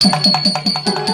Thank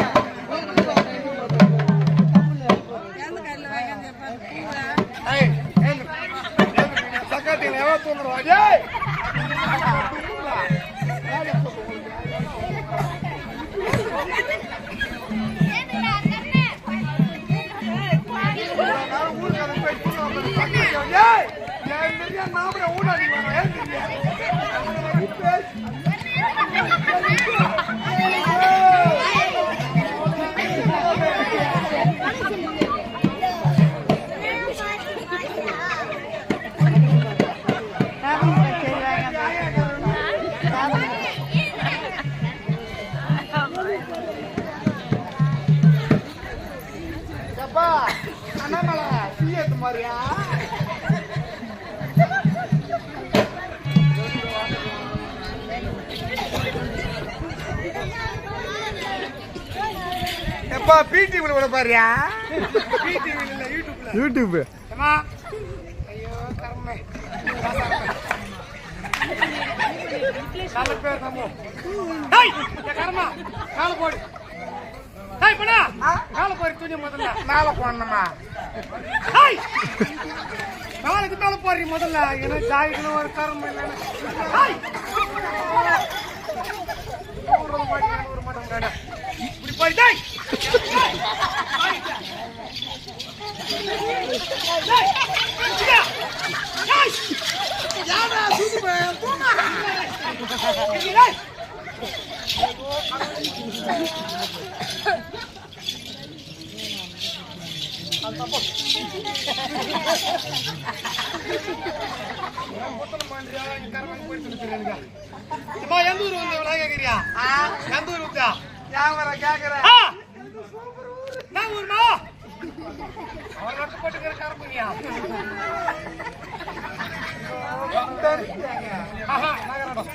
தூங்குறான் டேய் நான் ஊருக்கு அதை போய் தூங்க சக்கத்தில் எப்பா பிடிவில விட பாரியா? பிடிவில இல்ல யூடியூப்ல யூடியூப் ஏமா ஐயோ கர்மே. நல்ல பேர் தம்மு டேய் இந்த கர்மா கால போடு. டேய் பண்ணா துணி முதல்ல. மேல போடணுமா? நாளைக்கு மேல போறீ முதல்ல. ஏன்னா ஜாயிக்கணும் ஒரு கர்மம் இல்லைன்னு. டேய் நூறு ரூபாய் நூறு மட்டும் இப்படி போய் டேய் டேய் டேய் டேய் டேய் யாரா சுத்தி போய் தூங்க டேய் அம்மா, எந்த ஊர் வந்து இவ்வளவு கேக்குறியா? எந்த ஊர் வந்தா? ஆ! என்ன ஊரும்மா? அவன் நட்டுப்பட்டுக்கிற கரும்புங்கயா. ஆஹா, நகரடம்.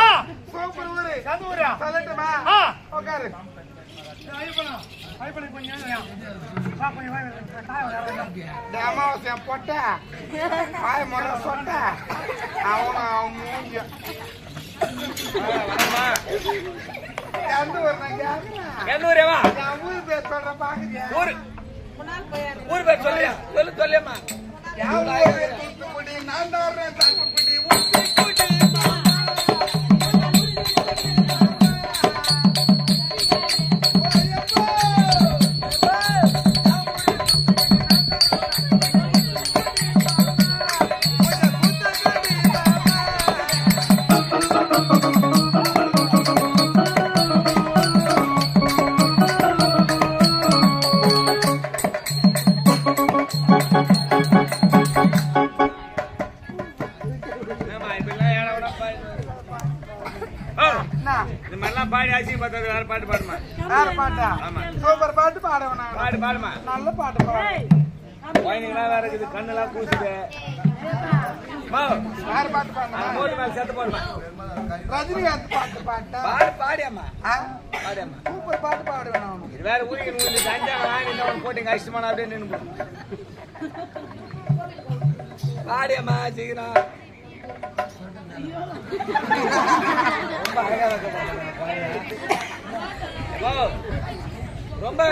ஆ! எந்த ஊரு? கொஞ்சம் ஏன் ஏன்? வா, கொஞ்சம் வா, காய வர அமாவாசை பொட்ட ஆய முறை சொட்ட. அவன அவன் மூஞ்ச. எந்த ஊர் எந்த ஊரேவா என் ஊர் பேர் சொல்ற பாக்குறியா? ஊரு. ஊர் பேர் சொல்லியா? சொல்லு சொல்லியம்மா. என் ஊரு தூத்துக்குடி நான் தான் பாட்டா ஆமா. சூப்பர் பாட்டு பாடுவேன் நான். பாடு பாடுமா. நல்ல பாட்டு பாடுவேன். வேற இருக்குது கண்ணெல்லாம் கூசுது யார் பாட்டு மேல சேர்த்து போடுமா. ரஜினிகாந்த் பாட்டு பாட்டா? பாடு பாடியம்மா? பாடியம்மா. சூப்பர் பாட்டு பாடுவேன் நான். இது வேற ஊருக்கு நூறு அஞ்சாங்க வாங்கி இந்த ஒரு போட்டு கஷ்டமான அப்படியே நின்று பாடியம்மா சீக்கிரம். ரொம்ப அழகா வைக்கப்படுற ரொம்ப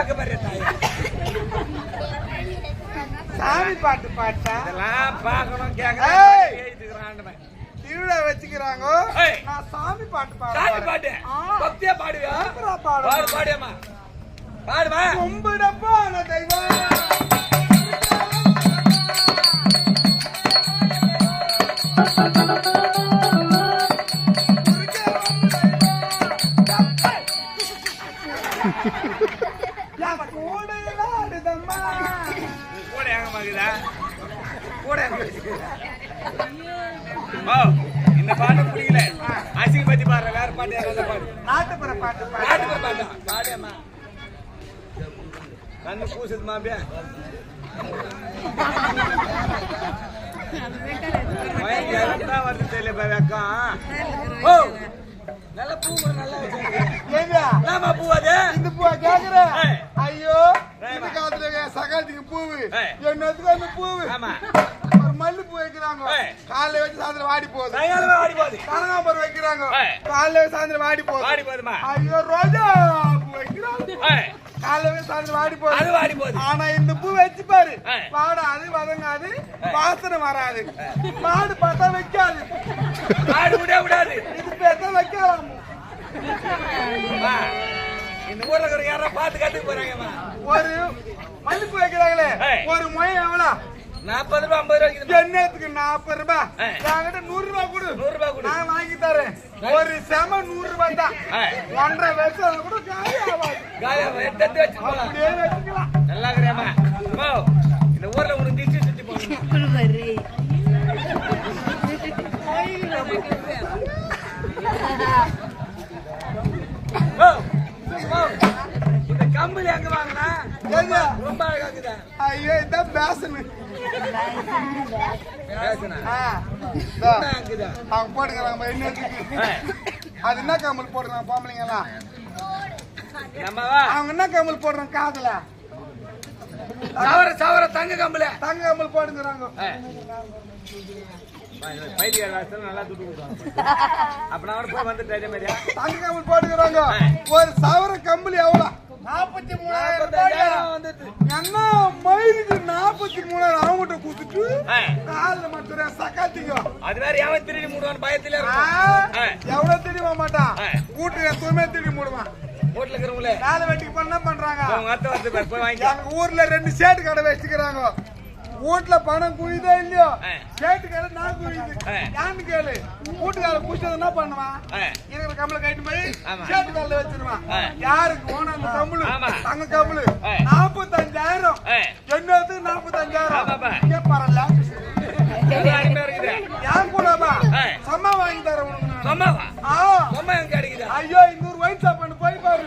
சாமி பாட்டு பாட்டா? இதெல்லாம் பார்க்கணும் எழுதுக்கிறான் திருவிழா வச்சுக்கிறாங்க! நான் சாமி பாட்டு பாடுவேன் பாட்டு. பக்தியா சூப்பரா பாடு பாடுவேன் பாடியம்மா. பாடுமா. கும்பிடப்பான தெய்வம். கூட? ஓ இந்த பாட்டு பிடிக்கல. அசிங்க பத்தி பாடுற வேற பாட்டு யாராவது பாடு. நாட்டுப்புற பாட்டு பாடு. பாட்டு பாட்டா? பாடியம்மா கண்ணு பூசுது மாப்பியா வருது தெரியல வெக்கம். ஓ நல்ல பூ நல்லா பூ அது? இந்த பூவா கேக்குற. ஐயோ. இந்த காலத்துல சகாலத்துக்கு பூவு. என்னத்துக்கு அந்த பூவு. ஒரு மல்லு பூ வைக்கிறாங்க. காலைல வச்சு சாயந்தரம் வாடி போகுது. ஆடி போகுது. கனகாம்பரம் வைக்கிறாங்க. காலைல வச்சு சாயந்தரம் வாடி போகுது. ஆடி போகுதுமா? ஐயோ ரோஜா பூ வைக்கிறாங்க. காலைல வச்சு சாயந்தரம் வாடி அது போகுது ஆடி போகுது. ஆனா இந்த பூ வச்சு பாரு. ஏய். வாடாது வதங்காது வாசனை வராது. மாடு பார்த்தா வைக்காது. ஆடு விட விடாது. இது பார்த்தா வைக்கலாம். இந்த ஊர்ல இருக்கிற யாரா பார்த்து கத்துக்க போறாங்கம்மா? ஒரு மல்லிப்பூ வைக்கிறாங்களே. ஒரு முயம் எவ்வளவு நாற்பது ரூபா ஐம்பது ரூபா இருக்குது எண்ணத்துக்கு நாற்பது ரூபாய். என்கிட்ட நூறு ரூபாய் கொடு. நூறு ரூபாய் கொடு. நான் வாங்கி தரேன். ஒரு செம நூறு ரூபாய் தான். ஒன்றரை வருஷம் கூட எடுத்து வச்சுக்கலாம். நல்லா இந்த ஊர்ல உனக்கு பேசனு? அவங்க போட்டுக்கிறாங்க அது என்ன கம்மல் போடுறாங்க பொம்பளைங்க எல்லாம் அவங்க என்ன கம்மல் போடுறாங்க காதுல? சவர சவர தங்க கம்பளி தங்க கம்மல் போடுங்கிறாங்க. தங்க கம்மல் போட்டுக்கிறாங்க ஒரு சவர கம்பளி எவ்வளவு நாற்பத்தி மூணாயிரம் என்ன நாற்பத்தி மூணாயிரம் அவங்ககிட்ட கொடுத்துட்டு ஏய், காலில் மட்டும் சக்காத்திங்க. அது வேற எவன் திருடி மூடுவான் பயத்துல எவ்வளவு தெரியுமா மாட்டான்? ஏய். வீட்டுல எப்பவுமே திருடி மூடுவான். இருக்கிறவங்களே. வேலை வெட்டிக்கு பண்ண பண்றாங்க? உங்க அத்தை வந்து போய் எங்க ஊர்ல ரெண்டு சேட்டு கடை வச்சுக்கிறாங்க. வீட்டுல பணம் குவிதோ இல்லையோ? ஏய். சேட்டு கடை நான் ஏய். யான்னு கேளு. வீட்டுக்கார குடிச்சது என்ன பண்ணுவான்? இருக்கிற கம்பளை கட்டிட்டு போய் கடையில வச்சிருவான். யாருக்கு போன அந்த கம்பளு. தங்க கம்பளு. நாற்பத்தஞ்சாயிரம் ஏய், என்னது நாற்பத்தஞ்சாயிரம். கேட்பாரல்ல கூடப்பா ஏய். சம்மா வாங்கி தரேன் உனக்கு. சொம்மாவா? சொம்மா எங்க கிடைக்குதா ஐயோ இன்னொரு ஷாப் பண்ணு போய் பாரு.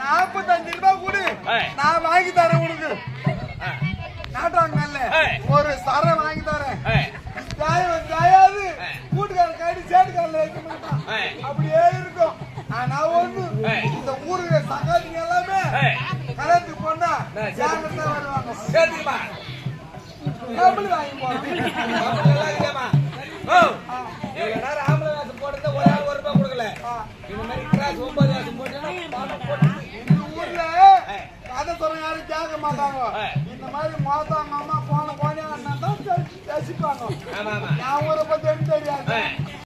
நாற்பத்தஞ்சு ரூபாய் கூடு நான் வாங்கி தரேன் உனக்கு ஆ, நாட்டாங்க நல்ல ஒரு சர வாங்கி தரேன் ஏய், ஜாயம் ஜாயாது ஏய். கூட்டுக்காரன் காட்டி சேட்டுக்காரில் வைக்க மாட்டான் அப்படியே இருக்கும் ஆனா ஒண்ணு இந்த ஊருக்கு சகாதிங்க எல்லாமே. கல்யாணத்துக்கு போனா தான் வருவாங்க. சேர்த்துக்குமா கம்பளி வாங்கி போறோம். போட்டது ஒரு ஆள் ஒரு ரூபாய் கொடுக்கல. இந்த மாதிரி கிராஸ் ஒன்பது பாடம் போட்டு ஊர்ல. கதை சொல்ற யாரும் கேட்க மாட்டாங்க. இந்த மாதிரி மோத்தா மாமா போன போனே தான் நான் ஊரை பத்தி தெரியாது.